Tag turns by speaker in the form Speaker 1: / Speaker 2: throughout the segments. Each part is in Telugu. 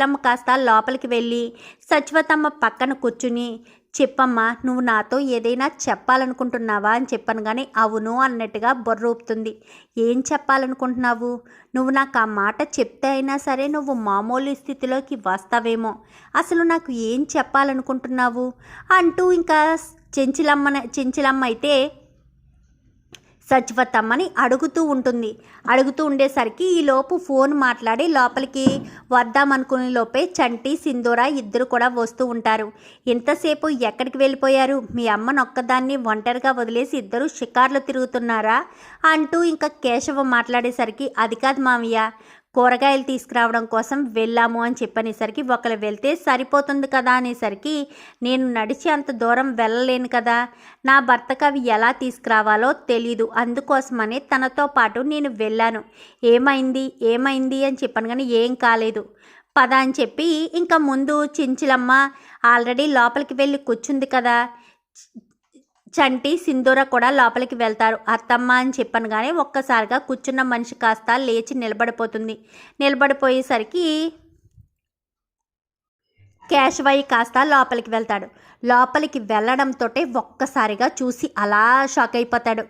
Speaker 1: చెల్లమ్మ కాస్త లోపలికి వెళ్ళి సచివతమ్మ పక్కన కూర్చుని చెప్పమ్మా నువ్వు నాతో ఏదైనా చెప్పాలనుకుంటున్నావా? అని చెప్పాను కానీ అవును అన్నట్టుగా బొర్ర ఊపుతుంది. ఏం చెప్పాలనుకుంటున్నావు? నువ్వు నాకు ఆ మాట చెప్తే అయినా సరే నువ్వు మామూలు స్థితిలోకి వస్తావేమో. అసలు నాకు ఏం చెప్పాలనుకుంటున్నావు? అంటూ ఇంకా చెంచిలమ్మ చెంచిలమ్మ అయితే సచివతమ్మని అడుగుతూ ఉంటుంది. అడుగుతూ ఉండేసరికి ఈ లోపు ఫోన్ మాట్లాడి లోపలికి వద్దామనుకునే లోపే చంటి సింధూర ఇద్దరు కూడా వస్తూ ఉంటారు. ఇంతసేపు ఎక్కడికి వెళ్ళిపోయారు? మీ అమ్మను ఒక్కదాన్ని ఒంటరిగా వదిలేసి ఇద్దరు షికార్లు తిరుగుతున్నారా? అంటూ ఇంకా కేశవ మాట్లాడేసరికి అది కాదు మామయ్య కూరగాయలు తీసుకురావడం కోసం వెళ్ళాము అని చెప్పనేసరికి ఒకరు వెళ్తే సరిపోతుంది కదా అనేసరికి నేను నడిచి అంత దూరం వెళ్ళలేను కదా నా భర్తకు అవి ఎలా తీసుకురావాలో తెలీదు అందుకోసమని తనతో పాటు నేను వెళ్ళాను. ఏమైంది? ఏమైంది? అని చెప్పాను కానీ ఏం కాలేదు. పద అని చెప్పి ఇంకా ముందు చించిలమ్మ ఆల్రెడీ లోపలికి వెళ్ళి కూర్చుంది కదా చంటి సింధూర కూడా లోపలికి వెళ్తారు. అత్తమ్మ అని చెప్పను కానీ ఒక్కసారిగా కూర్చున్న మనిషి కాస్త లేచి నిలబడిపోతుంది. నిలబడిపోయేసరికి కేశవయ్య కాస్త లోపలికి వెళ్తాడు. లోపలికి వెళ్ళడంతో ఒక్కసారిగా చూసి అలా షాక్ అయిపోతాడు.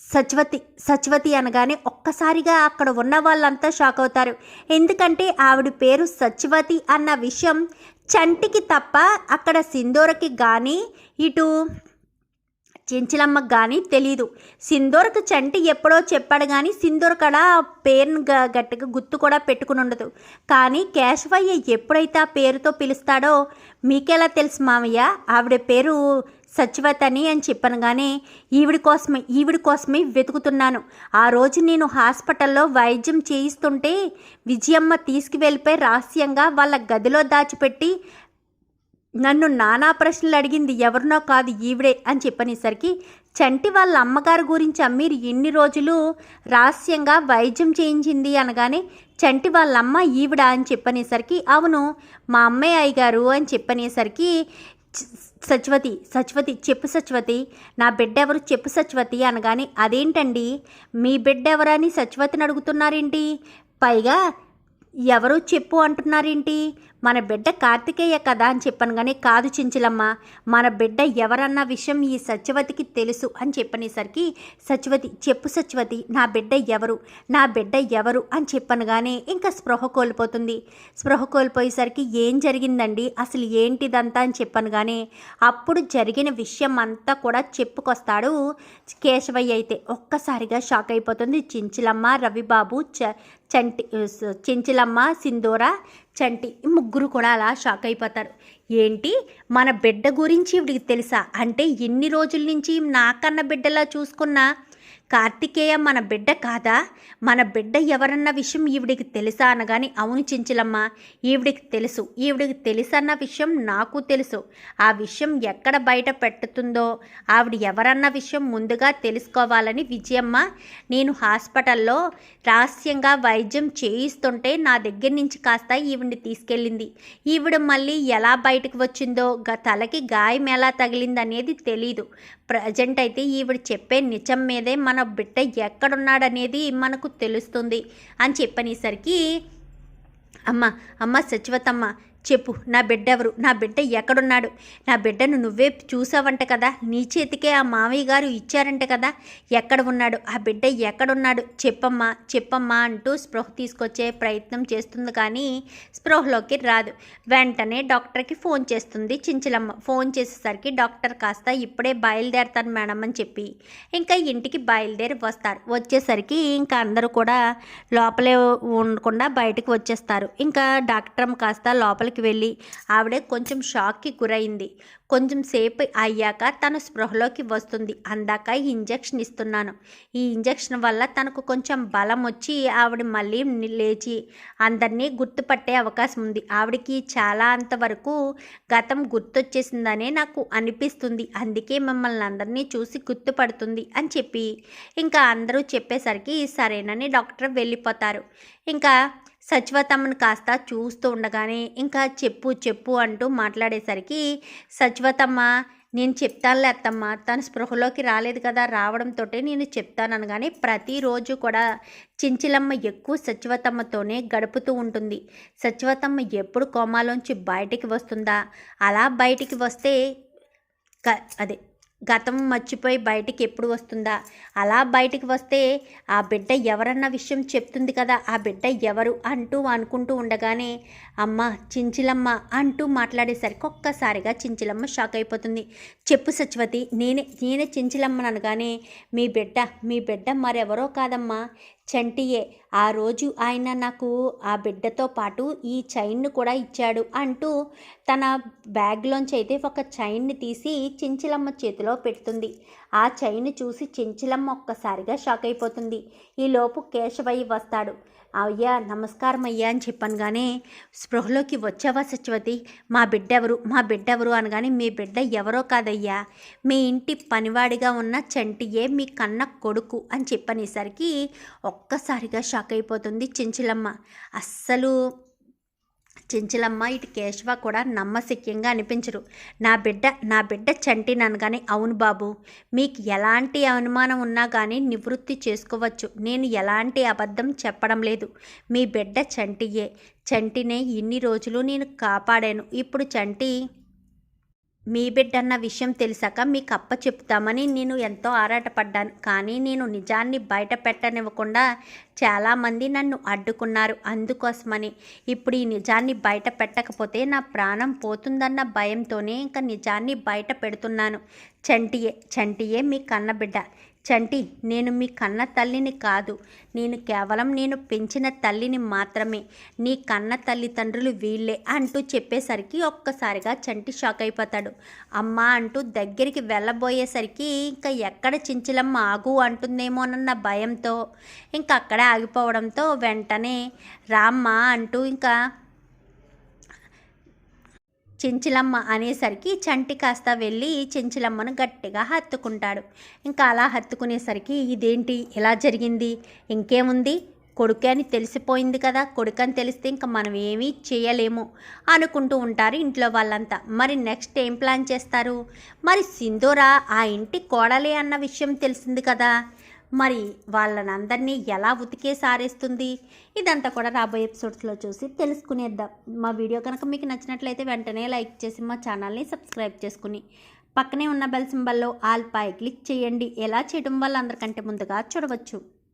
Speaker 1: సచివతి సచివతి అనగానే ఒక్కసారిగా అక్కడ ఉన్న వాళ్ళంతా షాక్ అవుతారు. ఎందుకంటే ఆవిడ పేరు సచివతి అన్న విషయం చంటికి తప్ప అక్కడ సింధూరకి కానీ ఇటు చెంచలమ్మకు కానీ తెలీదు. సింధూరకు చంటి ఎప్పుడో చెప్పాడు కానీ సింధూరకడ పేరును గట్టిగా గుర్తు కూడా పెట్టుకుని ఉండదు కానీ కేశవయ్య ఎప్పుడైతే ఆ పేరుతో పిలుస్తాడో మీకెలా తెలుసు మామయ్య? ఆవిడ పేరు సచివతని అని చెప్పాను కానీ ఈవిడి కోసమే ఈవిడి కోసమే వెతుకుతున్నాను. ఆ రోజు నేను హాస్పిటల్లో వైద్యం చేయిస్తుంటే విజయమ్మ తీసుకువెళ్ళిపోయి రహస్యంగా వాళ్ళ గదిలో దాచిపెట్టి నన్ను నానా ప్రశ్నలు అడిగింది ఎవరినో కాదు ఈవిడే అని చెప్పనేసరికి చంటి వాళ్ళ అమ్మగారి గురించి అమ్మీరు ఎన్ని రోజులు రహస్యంగా వైద్యం చేయించింది అనగానే చంటి వాళ్ళ అమ్మ ఈవిడ అని చెప్పనేసరికి అవును మా అమ్మాయి అయ్యగారు అని చెప్పనేసరికి సచివతి సచివతి చెప్పు సచివతి నా బిడ్డ ఎవరు చెప్పు సచివతి అనగానే అదేంటండి? మీ బిడ్డ ఎవరని సచివతిని అడుగుతున్నారేంటి? పైగా ఎవరు చెప్పు అంటున్నారేంటి? మన బిడ్డ కార్తికేయ కదా అని చెప్పాను కానీ కాదు చించలమ్మ. మన బిడ్డ ఎవరన్న విషయం ఈ సత్యవతికి తెలుసు అని చెప్పనేసరికి సత్యవతి చెప్పు సత్యవతి నా బిడ్డ ఎవరు నా బిడ్డ ఎవరు అని చెప్పను కానీ ఇంకా స్పృహ కోల్పోతుంది. స్పృహ కోల్పోయేసరికి ఏం జరిగిందండి? అసలు ఏంటిదంతా అని చెప్పాను కానీ అప్పుడు జరిగిన విషయం అంతా కూడా చెప్పుకొస్తాడు కేశవయ్య అయితే. ఒక్కసారిగా షాక్ అయిపోతుంది. చించిలమ్మ రవిబాబు చ చంటి చెంచిలమ్మ సింధూర చంటి ముగ్గురు కూడా అలా షాక్ అయిపోతారు. ఏంటి? మన బిడ్డ గురించి ఇవిడికి తెలుసా? అంటే ఎన్ని రోజుల నుంచి నాకన్న బిడ్డలా చూసుకున్నా? కార్తికేయ మన బిడ్డ కాదా? మన బిడ్డ ఎవరన్న విషయం ఈవిడికి తెలుసా అనగాని అవును చించలమ్మ ఈవిడికి తెలుసు. ఈవిడికి తెలుసన్న విషయం నాకు తెలుసు. ఆ విషయం ఎక్కడ బయట పెట్టుతుందో ఆవిడ ఎవరన్న విషయం ముందుగా తెలుసుకోవాలని విజయమ్మ నేను హాస్పిటల్లో రహస్యంగా వైద్యం చేయిస్తుంటే నా దగ్గర నుంచి కాస్త ఈవిడిని తీసుకెళ్ళింది. ఈవిడ మళ్ళీ ఎలా బయటకు వచ్చిందో తలకి గాయం ఎలా తగిలిందనేది తెలీదు. ప్రజెంట్ అయితే ఈవిడ చెప్పే నిజం మీదే మన బిడ్డ ఎక్కడున్నాడనేది మనకు తెలుస్తుంది అని చెప్పనేసరికి అమ్మ అమ్మ సచివతమ్మ చెప్పు నా బిడ్డ ఎవరు నా బిడ్డ ఎక్కడున్నాడు? నా బిడ్డను నువ్వే చూసావంట కదా? నీ చేతికే ఆ మామయ్య గారు ఇచ్చారంట కదా? ఎక్కడ ఉన్నాడు? ఆ బిడ్డ ఎక్కడున్నాడు? చెప్పమ్మా చెప్పమ్మా అంటూ స్పృహ తీసుకొచ్చే ప్రయత్నం చేస్తుంది కానీ స్పృహలోకి రాదు. వెంటనే డాక్టర్కి ఫోన్ చేస్తుంది చించలమ్మ. ఫోన్ చేసేసరికి డాక్టర్ కాస్త ఇప్పుడే బయలుదేరతాను మేడం అని చెప్పి. ఇంకా ఇంటికి బయలుదేరి వస్తారు. వచ్చేసరికి ఇంకా అందరూ కూడా లోపలే ఉండకుండా బయటకు వచ్చేస్తారు. ఇంకా డాక్టర్ కాస్త లోపల లోపలికి వెళ్ళి ఆవిడ కొంచెం షాక్కి గురైంది. కొంచెం సేపు అయ్యాక తన స్పృహలోకి వస్తుంది. అందాక ఇంజక్షన్ ఇస్తున్నాను. ఈ ఇంజక్షన్ వల్ల తనకు కొంచెం బలం వచ్చి ఆవిడ మళ్ళీ లేచి అందరినీ గుర్తుపట్టే అవకాశం ఉంది. ఆవిడకి చాలా అంతవరకు గతం గుర్తొచ్చేసిందనే నాకు అనిపిస్తుంది. అందుకే మిమ్మల్ని అందరినీ చూసి గుర్తుపడుతుంది అని చెప్పి ఇంకా అందరూ చెప్పేసరికి సరేనని డాక్టర్ వెళ్ళిపోతారు. ఇంకా సచివతమ్మను కాస్త చూస్తూ ఉండగానే ఇంకా చెప్పు చెప్పు అంటూ మాట్లాడేసరికి సచివతమ్మ నేను చెప్తానులే అత్తమ్మ తను స్పృహలోకి రాలేదు కదా రావడంతో నేను చెప్తాను అనగానే ప్రతిరోజు కూడా చించిలమ్మ ఎక్కువ సచివతమ్మతోనే గడుపుతూ ఉంటుంది. సచివతమ్మ ఎప్పుడు కోమాలోంచి బయటికి వస్తుందా? అలా బయటికి వస్తే క అదే గతం మర్చిపోయి బయటికి ఎప్పుడు వస్తుందా? అలా బయటికి వస్తే ఆ బిడ్డ ఎవరన్న విషయం చెప్తుంది కదా ఆ బిడ్డ ఎవరు అంటూ అనుకుంటూ ఉండగానే అమ్మ చించిలమ్మ అంటూ మాట్లాడేసరికి ఒక్కసారిగా చించిలమ్మ షాక్ అయిపోతుంది. చెప్పు సత్యవతి నేనే నేనే చించిలమ్మను అనగానే మీ బిడ్డ మీ బిడ్డ మరెవరో కాదమ్మా. చంటియే. ఆ రోజు ఆయన నాకు ఆ బిడ్డతో పాటు ఈ చైన్ను కూడా ఇచ్చాడు అంటూ తన బ్యాగ్లోంచి అయితే ఒక చైన్ని తీసి చించిలమ్మ చేతిలో పెడుతుంది. ఆ చైన్ చూసి చించిలమ్మ ఒక్కసారిగా షాక్ అయిపోతుంది ఈలోపు కేశవయ్య వస్తాడు. అయ్యా నమస్కారం అయ్యా అని చెప్పనగానే స్పృహలోకి వచ్చావా సత్యవతి? మా బిడ్డ ఎవరు మా బిడ్డ ఎవరు అనగానే మీ బిడ్డ ఎవరో కాదయ్యా. మీ ఇంటి పనివాడిగా ఉన్న చంటియే మీ కన్న కొడుకు అని చెప్పనేసరికి ఒక్కసారిగా షాక్ అయిపోతుంది చించిలమ్మ. అస్సలు చెంచలమ్మ ఇటు కేశవ కూడా నమ్మశక్యంగా అనిపించరు. నా బిడ్డ నా బిడ్డ చంటి కానీ అవును బాబు. మీకు ఎలాంటి అనుమానం ఉన్నా కానీ నివృత్తి చేసుకోవచ్చు. నేను ఎలాంటి అబద్ధం చెప్పడం లేదు. మీ బిడ్డ చంటియే. చంటినే ఇన్ని రోజులు నేను కాపాడాను. ఇప్పుడు చంటి మీ బిడ్డన్న విషయం తెలిసాక మీకు అప్ప చెప్తామని నేను ఎంతో ఆరాటపడ్డాను. కానీ నేను నిజాన్ని బయట పెట్టనివ్వకుండా చాలామంది నన్ను అడ్డుకున్నారు. అందుకోసమని ఇప్పుడు ఈ నిజాన్ని బయట పెట్టకపోతే నా ప్రాణం పోతుందన్న భయంతోనే ఇంకా నిజాన్ని బయట పెడుతున్నాను. చంటియే చంటియే మీ కన్నబిడ్డ. చంటి నేను మీ కన్న తల్లిని కాదు. నేను కేవలం నేను పెంచిన తల్లిని మాత్రమే. నీ కన్న తల్లిదండ్రులు వీళ్ళే అంటూ చెప్పేసరికి ఒక్కసారిగా చంటి షాక్ అయిపోతాడు. అమ్మ అంటూ దగ్గరికి వెళ్ళబోయేసరికి ఇంకా ఎక్కడ చించలమ్మ ఆగు అంటుందేమోనన్న భయంతో ఇంకా అక్కడే ఆగిపోవడంతో వెంటనే రామ్మ అంటూ ఇంకా చెంచిలమ్మ అనేసరికి చంటి కాస్త వెళ్ళి చెంచిలమ్మను గట్టిగా హత్తుకుంటాడు. ఇంకా అలా హత్తుకునేసరికి ఇదేంటి? ఇలా జరిగింది? ఇంకేముంది? కొడుకు అని తెలిసిపోయింది కదా కొడుకు అని తెలిస్తే ఇంకా మనం ఏమీ చేయలేము అనుకుంటూ ఉంటారు ఇంట్లో వాళ్ళంతా. మరి నెక్స్ట్ ఏం ప్లాన్ చేస్తారు? మరి సింధూరా ఆ ఇంటి కోడలే అన్న విషయం తెలిసింది కదా. మరి వాళ్ళని అందరినీ ఎలా ఉతికే సారేస్తుంది? ఇదంతా కూడా రాబోయే ఎపిసోడ్స్లో చూసి తెలుసుకునేద్దాం. మా వీడియో కనుక మీకు నచ్చినట్లయితే వెంటనే లైక్ చేసి మా ఛానల్ని సబ్స్క్రైబ్ చేసుకుని పక్కనే ఉన్న బెల్ సింబల్లో ఆల్ పై క్లిక్ చేయండి. ఎలా చేయడం వల్ల అందరికంటే ముందుగా చూడవచ్చు.